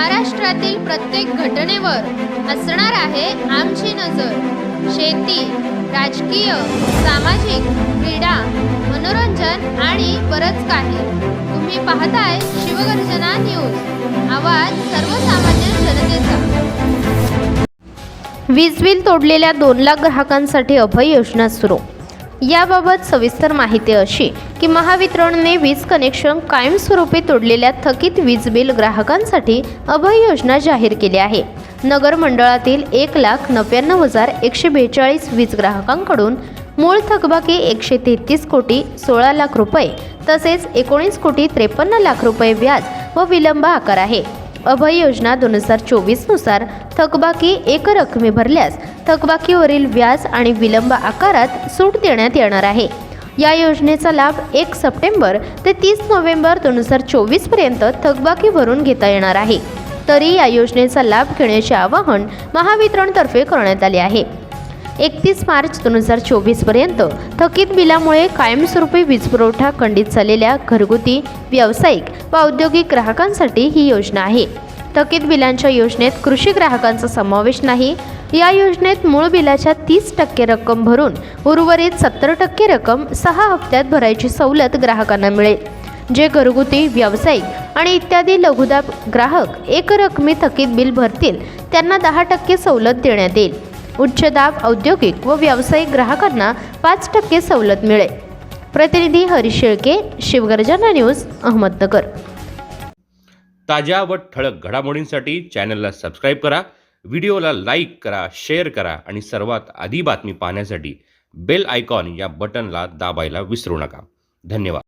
महाराष्ट्रातील प्रत्येक घटनेवर असणार आहे आमची नजर. शेती राजकीय सामाजिक क्रीडा मनोरंजन आणि बरंच काही. तुम्ही पाहताय शिवगर्जना न्यूज. आवाज सर्वसामान्य जनतेचा. वीज बिल तोडलेल्या दोन लाख ग्राहकांसाठी अभय योजना सुरू. याबाबत सविस्तर माहिती अशी की महावितरणने वीज कनेक्शन कायमस्वरूपी तोडलेल्या थकीत वीज बिल ग्राहकांसाठी अभय योजना जाहीर केली आहे. नगर मंडळातील एक लाख नव्याण्णव हजार एकशे बेचाळीस वीज ग्राहकांकडून मूळ थकबाकी एकशे तेहतीस कोटी सोळा लाख रुपये तसेच एकोणीस कोटी त्रेपन्न लाख रुपये व्याज व विलंब आकार आहे. अभय योजना दोन हजार चोवीसनुसार थकबाकी एक रकमी भरल्यास थकबाकीवरील व्याज आणि विलंब आकारात सूट देण्यात येणार आहे. या योजनेचा लाभ एक सप्टेंबर ते तीस नोव्हेंबर दोन हजार चोवीसपर्यंत थकबाकी भरून घेता येणार आहे. तरी या योजनेचा लाभ घेण्याचे आवाहन महावितरणतर्फे करण्यात आले आहे. एकतीस मार्च दोन हजार चोवीसपर्यंत थकीत बिलामुळे कायमस्वरूपी वीज पुरवठा खंडित झालेल्या घरगुती व्यावसायिक व औद्योगिक ग्राहकांसाठी ही योजना आहे. थकीत बिलांच्या योजनेत कृषी ग्राहकांचा समावेश नाही. या योजनेत मूळ बिलाच्या तीस टक्के रक्कम भरून उर्वरित सत्तर टक्के रक्कम सहा हप्त्यात भरायची सवलत ग्राहकांना मिळेल. जे घरगुती व्यावसायिक आणि इत्यादी लघुदाब ग्राहक एक रकमी थकीत बिल भरतील त्यांना दहा टक्के सवलत देण्यात येईल. उच्च दाब औद्योगिक व व्यावसायिक ग्राहकांना पाच टक्के सवलत मिळेल. प्रतिनिधी हरीश शेळके शिवगर्जना न्यूज अहमदनगर. ताज्या व ठळक घडामोडींसाठी चॅनलला सबस्क्राईब करा व्हिडिओला लाईक करा शेअर करा आणि सर्वात आधी बातमी पाहण्यासाठी बेल आयकॉन या बटनला दाबायला विसरू नका. धन्यवाद.